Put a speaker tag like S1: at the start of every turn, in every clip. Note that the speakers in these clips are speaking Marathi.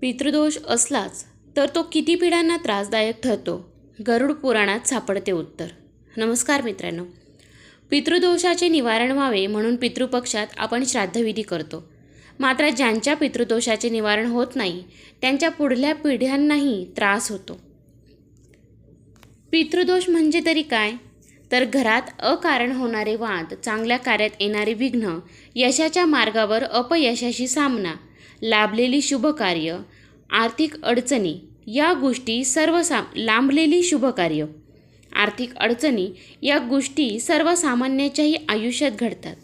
S1: पितृदोष असलाच तर तो किती पिढ्यांना त्रासदायक ठरतो? गरुड पुराणात सापडते उत्तर. नमस्कार मित्रांनो. पितृदोषाचे निवारण व्हावे म्हणून पितृपक्षात आपण श्राद्धविधी करतो. मात्र ज्यांच्या पितृदोषाचे निवारण होत नाही त्यांच्या पुढल्या पिढ्यांनाही त्रास होतो. पितृदोष म्हणजे तरी काय? तर घरात अकारण होणारे वाद चांगल्या कार्यात येणारे विघ्न यशाच्या मार्गावर अपयशाशी सामना लाभलेली शुभकार्य आर्थिक अडचणी या गोष्टी सर्वसा लांबलेली शुभकार्य आर्थिक अडचणी या गोष्टी सर्वसामान्याच्याही आयुष्यात घडतात.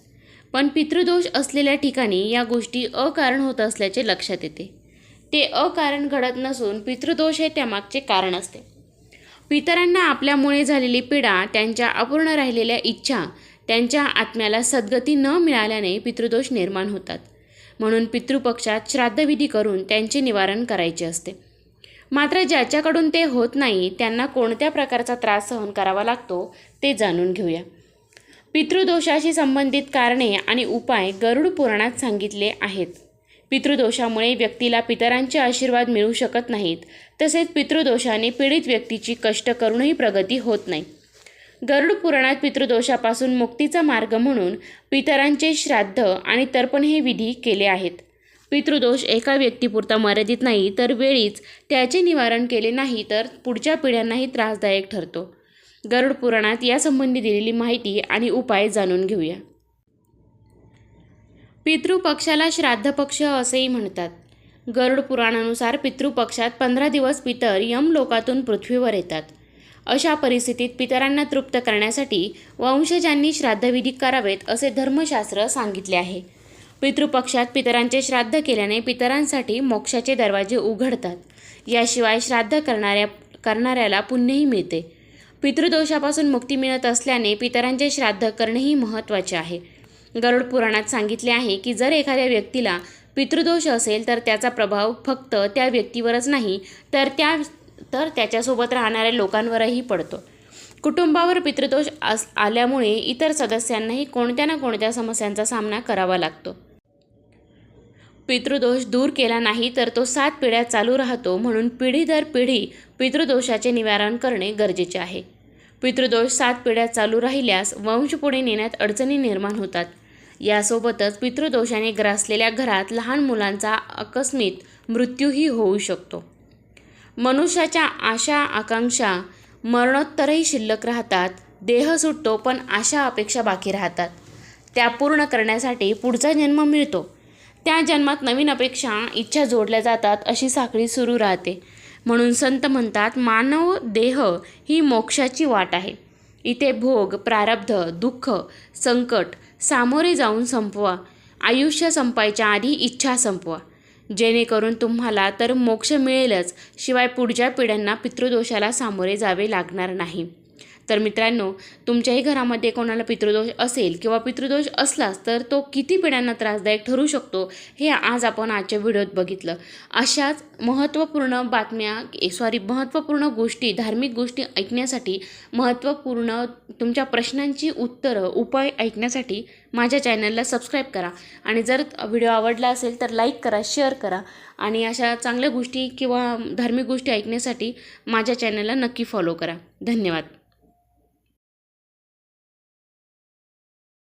S1: पण पितृदोष असलेल्या ठिकाणी या गोष्टी अकारण होत असल्याचे लक्षात येते. ते अकारण घडत नसून पितृदोष हे त्यामागचे कारण असते. पितरांना आपल्यामुळे झालेली पीडा त्यांच्या अपूर्ण राहिलेल्या इच्छा त्यांच्या आत्म्याला सद्गती न मिळाल्याने पितृदोष निर्माण होतात. म्हणून पितृपक्षात श्राद्धविधी करून त्यांचे निवारण करायचे असते. मात्र ज्याच्याकडून ते होत नाही त्यांना कोणत्या प्रकारचा त्रास सहन करावा लागतो ते जाणून घेऊया. पितृदोषाशी संबंधित कारणे आणि उपाय गरुड पुराणात सांगितले आहेत. पितृदोषामुळे व्यक्तीला पितरांचे आशीर्वाद मिळू शकत नाहीत तसेच पितृदोषाने पीडित व्यक्तीची कष्ट करूनही प्रगती होत नाही. गरुड पुराणात पितृदोषापासून मुक्तीचा मार्ग म्हणून पितरांचे श्राद्ध आणि तर्पण हे विधी केले आहेत. पितृदोष एका व्यक्तीपुरता मर्यादित नाही तर वेळीच त्याचे निवारण केले नाही तर पुढच्या पिढ्यांनाही त्रासदायक ठरतो. गरुड पुराणात यासंबंधी दिलेली माहिती आणि उपाय जाणून घेऊया. पितृपक्षाला श्राद्धपक्ष असेही म्हणतात. गरुड पुराणानुसार पितृपक्षात पंधरा दिवस पितर यमलोकातून पृथ्वीवर येतात. अशा परिस्थितीत पितरांना तृप्त करण्यासाठी वंशजांनी श्राद्धविधी करावेत असे धर्मशास्त्र सांगितले आहे. पितृपक्षात पितरांचे श्राद्ध केल्याने पितरांसाठी मोक्षाचे दरवाजे उघडतात. याशिवाय श्राद्ध करणाऱ्या करणाऱ्याला पुण्यही मिळते. पितृदोषापासून मुक्ती मिळत असल्याने पितरांचे श्राद्ध करणेही महत्त्वाचे आहे. गरुड पुराणात सांगितले आहे की जर एखाद्या व्यक्तीला पितृदोष असेल तर त्याचा प्रभाव फक्त त्या व्यक्तीवरच नाही तर त्या तर त्याच्यासोबत राहणाऱ्या लोकांवरही पडतो. कुटुंबावर पितृदोष आस आल्यामुळे इतर सदस्यांनाही कोणत्या ना कोणत्या समस्यांचा सामना करावा लागतो. पितृदोष दूर केला नाही तर तो सात पिढ्या चालू राहतो म्हणून पिढी दर पिढी पितृदोषाचे निवारण करणे गरजेचे आहे. पितृदोष सात पिढ्या चालू राहिल्यास वंश पुढे नेण्यात अडचणी निर्माण होतात. यासोबतच पितृदोषाने ग्रासलेल्या घरात लहान मुलांचा आकस्मित मृत्यूही होऊ शकतो. मनुष्याच्या आशा आकांक्षा मरणोत्तरही शिल्लक राहतात. देह सुटतो पण आशा अपेक्षा बाकी राहतात. त्या पूर्ण करण्यासाठी पुढचा जन्म मिळतो. त्या जन्मात नवीन अपेक्षा इच्छा जोडल्या जातात अशी साखळी सुरू राहते. म्हणून संत म्हणतात मानव देह ही मोक्षाची वाट आहे. इथे भोग प्रारब्ध दुःख संकट सामोरे जाऊन संपवा. आयुष्य संपायच्या आधी इच्छा संपवा. जेणेकरून तुम्हाला तर मोक्ष मिळेलच. शिवाय पुढच्या पिढ्यांना पितृदोषाला सामोरे जावे लागणार नाही. तर मित्रांनो तुमच्याही घरामध्ये कोणाला पितृदोष असेल किंवा पितृदोष असलाच तर तो किती पिढ्यांना त्रासदायक ठरू शकतो हे आज आपण आजच्या व्हिडिओत बघितलं. अशाच महत्त्वपूर्ण बातम्या सॉरी महत्त्वपूर्ण गोष्टी धार्मिक गोष्टी ऐकण्यासाठी महत्त्वपूर्ण तुमच्या प्रश्नांची उत्तरं उपाय ऐकण्यासाठी माझ्या चॅनलला सबस्क्राईब करा. आणि जर व्हिडिओ आवडला असेल तर लाईक करा शेअर करा. आणि अशा चांगल्या गोष्टी किंवा धार्मिक गोष्टी ऐकण्यासाठी माझ्या चॅनलला नक्की फॉलो करा. धन्यवाद.